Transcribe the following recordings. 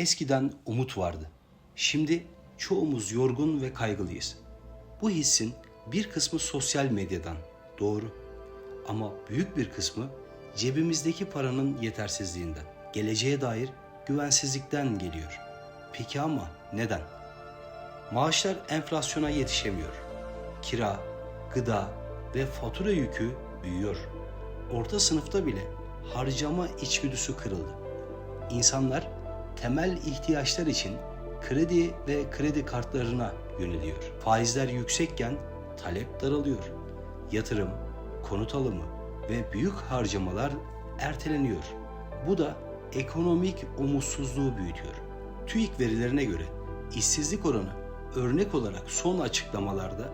Eskiden umut vardı. Şimdi çoğumuz yorgun ve kaygılıyız. Bu hissin bir kısmı sosyal medyadan, doğru. Ama büyük bir kısmı cebimizdeki paranın yetersizliğinden, geleceğe dair güvensizlikten geliyor. Peki ama neden? Maaşlar enflasyona yetişemiyor. Kira, gıda ve fatura yükü büyüyor. Orta sınıfta bile harcama içgüdüsü kırıldı. İnsanlar temel ihtiyaçlar için kredi ve kredi kartlarına yöneliyor. Faizler yüksekken talep daralıyor. Yatırım, konut alımı ve büyük harcamalar erteleniyor. Bu da ekonomik umutsuzluğu büyütüyor. TÜİK verilerine göre işsizlik oranı örnek olarak son açıklamalarda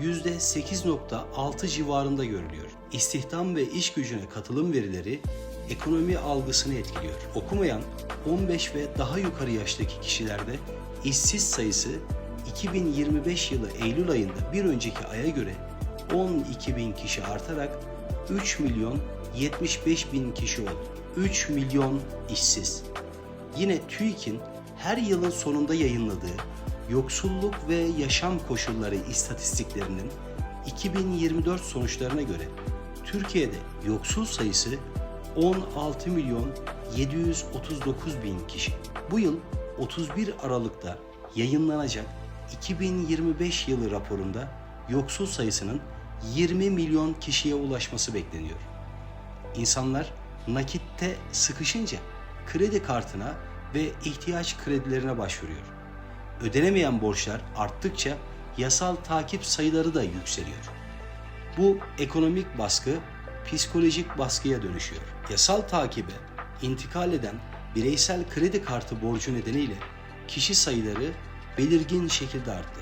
%8.6 civarında görülüyor. İstihdam ve iş gücüne katılım verileri ekonomi algısını etkiliyor. Okumayan 15 ve daha yukarı yaştaki kişilerde işsiz sayısı 2025 yılı Eylül ayında bir önceki aya göre 12 bin kişi artarak 3 milyon 75 bin kişi oldu. 3 milyon işsiz. Yine TÜİK'in her yılın sonunda yayınladığı yoksulluk ve yaşam koşulları istatistiklerinin 2024 sonuçlarına göre Türkiye'de yoksul sayısı 16 milyon 739 bin kişi. Bu yıl 31 Aralık'ta yayınlanacak 2025 yılı raporunda yoksul sayısının 20 milyon kişiye ulaşması bekleniyor. İnsanlar nakitte sıkışınca kredi kartına ve ihtiyaç kredilerine başvuruyor. Ödenemeyen borçlar arttıkça yasal takip sayıları da yükseliyor. Bu ekonomik baskı psikolojik baskıya dönüşüyor. Yasal takibe intikal eden bireysel kredi kartı borcu nedeniyle kişi sayıları belirgin şekilde arttı.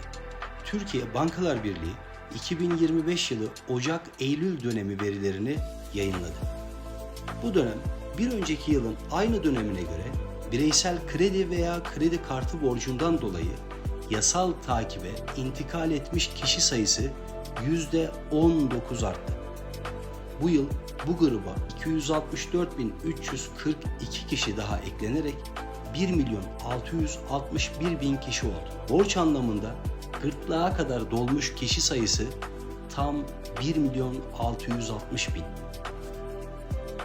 Türkiye Bankalar Birliği 2025 yılı Ocak-Eylül dönemi verilerini yayınladı. Bu dönem bir önceki yılın aynı dönemine göre bireysel kredi veya kredi kartı borcundan dolayı yasal takibe intikal etmiş kişi sayısı %19 arttı. Bu yıl bu gruba 264.342 kişi daha eklenerek 1 milyon 661 bin kişi oldu. Borç anlamında gırtlağa kadar dolmuş kişi sayısı tam 1 milyon 660 bin.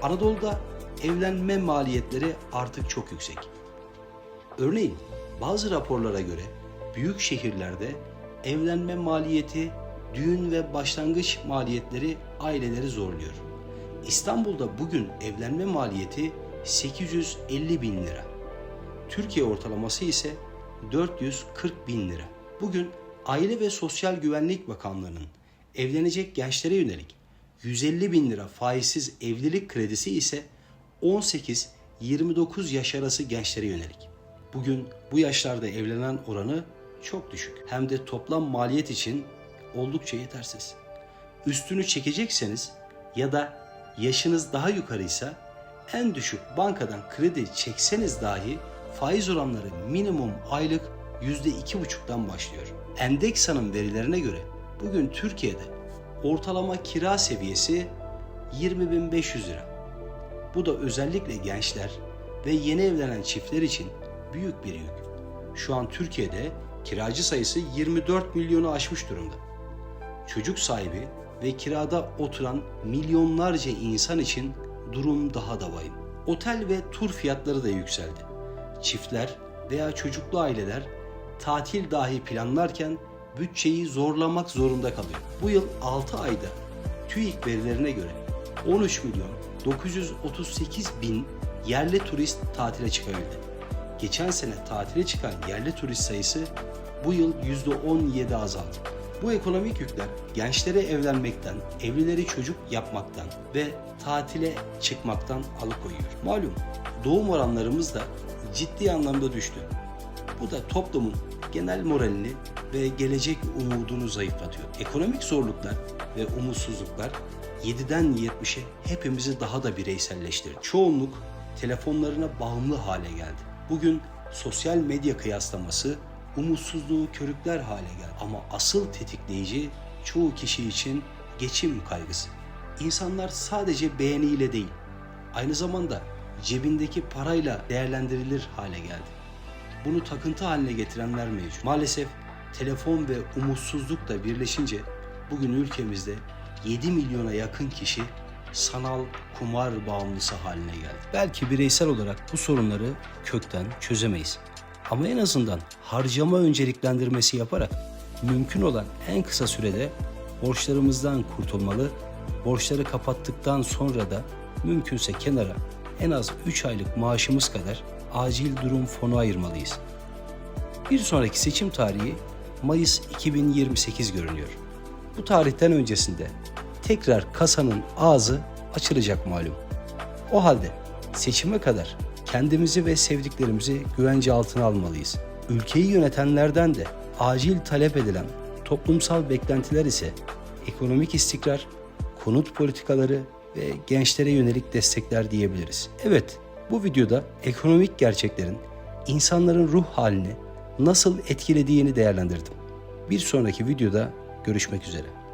Anadolu'da evlenme maliyetleri artık çok yüksek. Örneğin bazı raporlara göre büyük şehirlerde evlenme maliyeti, düğün ve başlangıç maliyetleri aileleri zorluyor. İstanbul'da bugün evlenme maliyeti 850 bin lira. Türkiye ortalaması ise 440 bin lira. Bugün Aile ve Sosyal Güvenlik Bakanlığı'nın evlenecek gençlere yönelik 150 bin lira faizsiz evlilik kredisi ise 18-29 yaş arası gençlere yönelik. Bugün bu yaşlarda evlenen oranı çok düşük. Hem de toplam maliyet için oldukça yetersiz. Üstünü çekecekseniz ya da yaşınız daha yukarıysa en düşük bankadan kredi çekseniz dahi faiz oranları minimum aylık %2,5'tan başlıyor. Endeksa'nın verilerine göre bugün Türkiye'de ortalama kira seviyesi 20.500 lira. Bu da özellikle gençler ve yeni evlenen çiftler için büyük bir yük. Şu an Türkiye'de kiracı sayısı 24 milyonu aşmış durumda. Çocuk sahibi ve kirada oturan milyonlarca insan için durum daha da vahim. Otel ve tur fiyatları da yükseldi. Çiftler veya çocuklu aileler tatil dahi planlarken bütçeyi zorlamak zorunda kalıyor. Bu yıl 6 ayda TÜİK verilerine göre 13 milyon 938 bin yerli turist tatile çıkabildi. Geçen sene tatile çıkan yerli turist sayısı bu yıl %17 azaldı. Bu ekonomik yükler gençlere evlenmekten, evlileri çocuk yapmaktan ve tatile çıkmaktan alıkoyuyor. Malum doğum oranlarımız da ciddi anlamda düştü. Bu da toplumun genel moralini ve gelecek umudunu zayıflatıyor. Ekonomik zorluklar ve umutsuzluklar 7'den 70'e hepimizi daha da bireyselleştirdi. Çoğunluk telefonlarına bağımlı hale geldi. Bugün sosyal medya kıyaslaması umutsuzluğu körükler hale geldi. Ama asıl tetikleyici çoğu kişi için geçim kaygısı. İnsanlar sadece beğeniyle değil, aynı zamanda cebindeki parayla değerlendirilir hale geldi. bunu takıntı haline getirenler mevcut. Maalesef telefon ve umutsuzlukla birleşince bugün ülkemizde 7 milyona yakın kişi sanal kumar bağımlısı haline geldi. Belki bireysel olarak bu sorunları kökten çözemeyiz. Ama en azından harcama önceliklendirmesi yaparak mümkün olan en kısa sürede borçlarımızdan kurtulmalı, borçları kapattıktan sonra da mümkünse kenara en az 3 aylık maaşımız kadar acil durum fonu ayırmalıyız. Bir sonraki seçim tarihi Mayıs 2028 görünüyor. Bu tarihten öncesinde tekrar kasanın ağzı açılacak malum. O halde seçime kadar kendimizi ve sevdiklerimizi güvence altına almalıyız. Ülkeyi yönetenlerden de acil talep edilen toplumsal beklentiler ise ekonomik istikrar, konut politikaları ve gençlere yönelik destekler diyebiliriz. Evet, bu videoda ekonomik gerçeklerin insanların ruh halini nasıl etkilediğini değerlendirdim. Bir sonraki videoda görüşmek üzere.